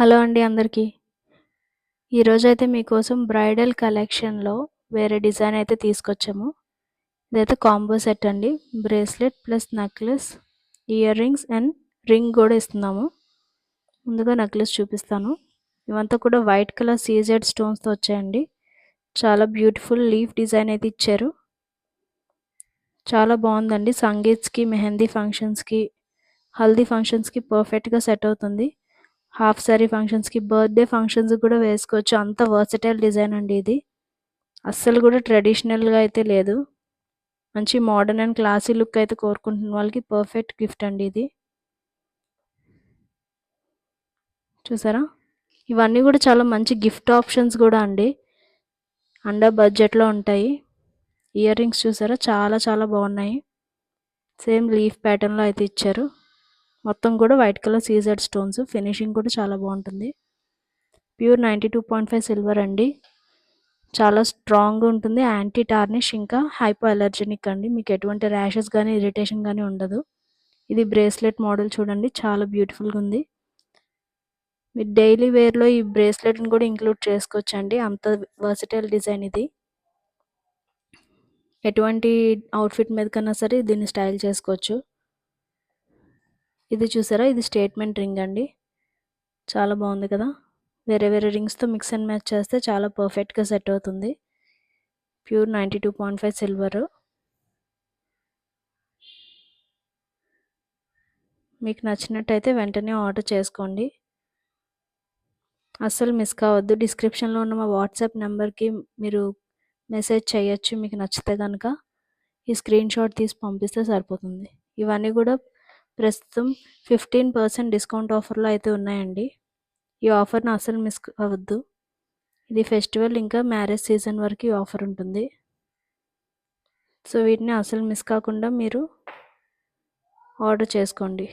Hello అండి అందరికీ. ఈరోజైతే మీకోసం బ్రైడల్ కలెక్షన్లో వేరే డిజైన్ అయితే తీసుకొచ్చాము. ఇదైతే కాంబో సెట్ అండి. Bracelet plus necklace ear rings and ring కూడా ఇస్తున్నాము. ముందుగా నెక్లెస్ చూపిస్తాను. ఇవంతా కూడా వైట్ కలర్ సీజెడ్ స్టోన్స్తో వచ్చాయండి. చాలా బ్యూటిఫుల్ లీఫ్ డిజైన్ అయితే ఇచ్చారు. చాలా బాగుందండి. సంగీత్స్కి మెహందీ ఫంక్షన్స్కి హల్దీ ఫంక్షన్స్కి పర్ఫెక్ట్గా సెట్ అవుతుంది. హాఫ్ సారీ ఫంక్షన్స్కి బర్త్డే ఫంక్షన్స్ కూడా వేసుకోవచ్చు. అంత వర్సటైల్ డిజైన్ అండి ఇది. అస్సలు కూడా ట్రెడిషనల్గా అయితే లేదు. మంచి మోడర్న్ అండ్ క్లాసీ లుక్ అయితే కోరుకుంటున్న వాళ్ళకి పర్ఫెక్ట్ గిఫ్ట్ అండి ఇది. చూసారా? ఇవన్నీ కూడా చాలా మంచి గిఫ్ట్ ఆప్షన్స్ కూడా అండి. అండర్ బడ్జెట్లో ఉంటాయి. ఇయర్ రింగ్స్ చూసారా? చాలా చాలా బాగున్నాయి. సేమ్ లీఫ్ ప్యాటర్న్లో అయితే ఇచ్చారు. మొత్తం కూడా white colour CZ stones. Finishing కూడా చాలా బాగుంటుంది. Pure ninety two point five silver అండి. చాలా స్ట్రాంగ్ ఉంటుంది. యాంటీ టార్నిష్ ఇంకా హైపో అలర్జెనిక్ అండి. మీకు ఎటువంటి ర్యాషెస్ కానీ ఇరిటేషన్ కానీ ఉండదు. ఇది బ్రేస్లెట్ మోడల్ చూడండి. చాలా బ్యూటిఫుల్గా ఉంది. మీరు డైలీ వేర్లో ఈ బ్రేస్లెట్ని కూడా ఇంక్లూడ్ చేసుకోవచ్చు అండి అంత వర్సిటైల్ డిజైన్ ఇది. ఎటువంటి అవుట్ఫిట్ మీద కన్నా సరే దీన్ని స్టైల్ చేసుకోవచ్చు. ఇది చూసారా? ఇది స్టేట్మెంట్ రింగ్ అండి. చాలా బాగుంది కదా? వేరే వేరే రింగ్స్తో మిక్స్ అండ్ మ్యాచ్ చేస్తే చాలా పర్ఫెక్ట్గా సెట్ అవుతుంది. Pure ninety two point five silver మీకు నచ్చినట్టయితే వెంటనే ఆర్డర్ చేసుకోండి. అస్సలు మిస్ కావద్దు. డిస్క్రిప్షన్లో ఉన్న మా వాట్సాప్ నెంబర్కి మీరు మెసేజ్ చేయొచ్చు. మీకు నచ్చితే కనుక ఈ స్క్రీన్ షాట్ తీసి పంపిస్తే సరిపోతుంది. ఇవన్నీ కూడా ప్రస్తుతం ఫిఫ్టీన్ పర్సెంట్ డిస్కౌంట్ ఆఫర్లో అయితే ఉన్నాయండి. ఈ ఆఫర్ని అసలు మిస్ అవ్వద్దు. ఇది ఫెస్టివల్ ఇంకా మ్యారేజ్ సీజన్ వరకు ఈ ఆఫర్ ఉంటుంది. సో వీటిని అసలు మిస్ కాకుండా మీరు ఆర్డర్ చేసుకోండి.